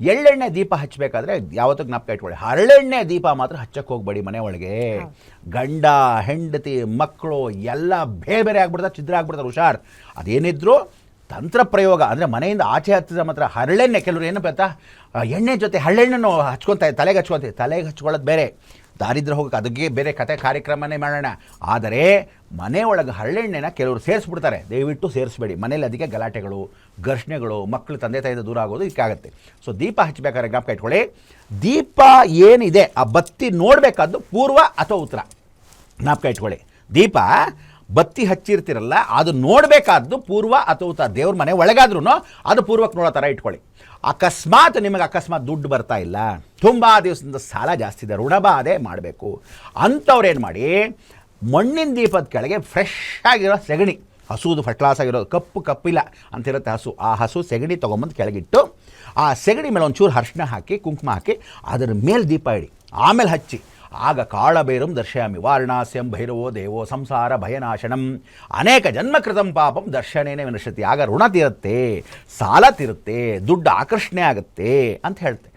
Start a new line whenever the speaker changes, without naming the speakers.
ಎಳ್ಳೆಣ್ಣೆ ದೀಪ ಹಚ್ಚಬೇಕಾದ್ರೆ ಯಾವತ್ತೂ ಜ್ಞಾಪಕ ಇಟ್ಕೊಳ್ಳಿ. ಹರಳೆಣ್ಣೆ ದೀಪ ಮಾತ್ರ ಹಚ್ಚಕ್ಕೆ ಹೋಗ್ಬೇಡಿ ಮನೆ ಒಳಗೆ. ಗಂಡ ಹೆಂಡತಿ ಮಕ್ಕಳು ಎಲ್ಲ ಬೇರೆ ಬೇರೆ ಆಗ್ಬಿಡ್ತಾರೆ ಛಿದ್ರ ಆಗ್ಬಿಡ್ತಾರೆ ಹುಷಾರ್. ಅದೇನಿದ್ರು ತಂತ್ರ ಪ್ರಯೋಗ. ಅಂದರೆ ಮನೆಯಿಂದ ಆಚೆ ಹತ್ತಿದ ಮಾತ್ರ ಹರಳೆಣ್ಣೆ. ಕೆಲವರು ಏನು ಗೊತ್ತಾ ಎಣ್ಣೆ ಜೊತೆ ಹರಳೆಣ್ಣೆನೂ ಹಚ್ಕೊತಾ ತಲೆಗೆ ಹಚ್ಕೊತೀವಿ ತಲೆಗೆ ಹಚ್ಕೊಳ್ಳೋದು ಬೇರೆ. ದಾರಿದ್ರ ಹೋಗಕ್ಕೆ ಅದಕ್ಕೆ ಬೇರೆ ಕತೆ ಕಾರ್ಯಕ್ರಮನೇ ಮಾಡೋಣ. ಆದರೆ ಮನೆ ಒಳಗೆ ಕೆಲವರು ಸೇರಿಸ್ಬಿಡ್ತಾರೆ. ದಯವಿಟ್ಟು ಸೇರಿಸ್ಬೇಡಿ. ಮನೇಲಿ ಅದಕ್ಕೆ ಗಲಾಟೆಗಳು, ಘರ್ಷಣೆಗಳು ಮಕ್ಕಳು ತಂದೆ ತಾಯಿಂದ ದೂರ ಆಗೋದು ಇದಕ್ಕಾಗುತ್ತೆ ಸೊ ದೀಪ ಹಚ್ಚಬೇಕಾದ್ರೆ ಜ್ಞಾಪಕ ಇಟ್ಕೊಳ್ಳಿ. ದೀಪ ಏನಿದೆ, ಆ ಬತ್ತಿ ನೋಡಬೇಕಾದ್ದು ಪೂರ್ವ ಅಥವಾ ಉತ್ತರ? ಜ್ಞಾಪಕ ಇಟ್ಕೊಳ್ಳಿ. ದೀಪ ಬತ್ತಿ ಹಚ್ಚಿರ್ತಿರಲ್ಲ, ಅದು ನೋಡಬೇಕಾದ್ದು ಪೂರ್ವ ಅಥವಾ ದೇವ್ರ ಮನೆ ಒಳಗಾದ್ರೂ ಅದು ಪೂರ್ವಕ್ಕೆ ನೋಡೋ ಥರ ಇಟ್ಕೊಳ್ಳಿ. ಅಕಸ್ಮಾತ್ ನಿಮಗೆ ಅಕಸ್ಮಾತ್ ದುಡ್ಡು ಬರ್ತಾ ಇಲ್ಲ. ತುಂಬ ದಿವಸದಿಂದ ಸಾಲ ಜಾಸ್ತಿ ಇದೆ ಋಣಬಾಧೆ ಮಾಡಬೇಕು. ಅಂಥವ್ರೇನು ಮಾಡಿ, ಮಣ್ಣಿನ ದೀಪದ ಕೆಳಗೆ ಫ್ರೆಶ್ ಆಗಿರೋ ಸೆಗಣಿ, ಹಸುದು ಫಸ್ಟ್ ಕ್ಲಾಸ್ ಆಗಿರೋದು ಕಪ್ಪು ಕಪ್ಪಿಲ್ಲ ಅಂತಿರುತ್ತೆ ಹಸು. ಆ ಹಸು ಸೆಗಣಿ ತೊಗೊಂಬಂದು ಕೆಳಗಿಟ್ಟು, ಆ ಸೆಗಣಿ ಮೇಲೆ ಒಂಚೂರು ಅರ್ಶಿನ ಹಾಕಿ, ಕುಂಕುಮ ಹಾಕಿ, ಅದರ ಮೇಲೆ ದೀಪ ಇಡಿ. ಆಮೇಲೆ ಹಚ್ಚಿ. ಆಗ ಕಾಳಭೈರಂ ದರ್ಶಯಾಮಿ, ವಾರಣಾಸ್ಯಂ ಭೈರವೋ ದೇವೋ ಸಂಸಾರ ಭಯನಾಶನಂ. ಅನೇಕ ಜನ್ಮಕೃತಂ ಪಾಪಂ ದರ್ಶನೇನೆ ವಿನಶತಿ ಆಗ ಋಣ ತೀರುತ್ತೆ, ಸಾಲ ತೀರುತ್ತೆ, ದುಡ್ಡು ಆಕರ್ಷಣೆ ಆಗುತ್ತೆ ಅಂತ ಹೇಳ್ತೆ.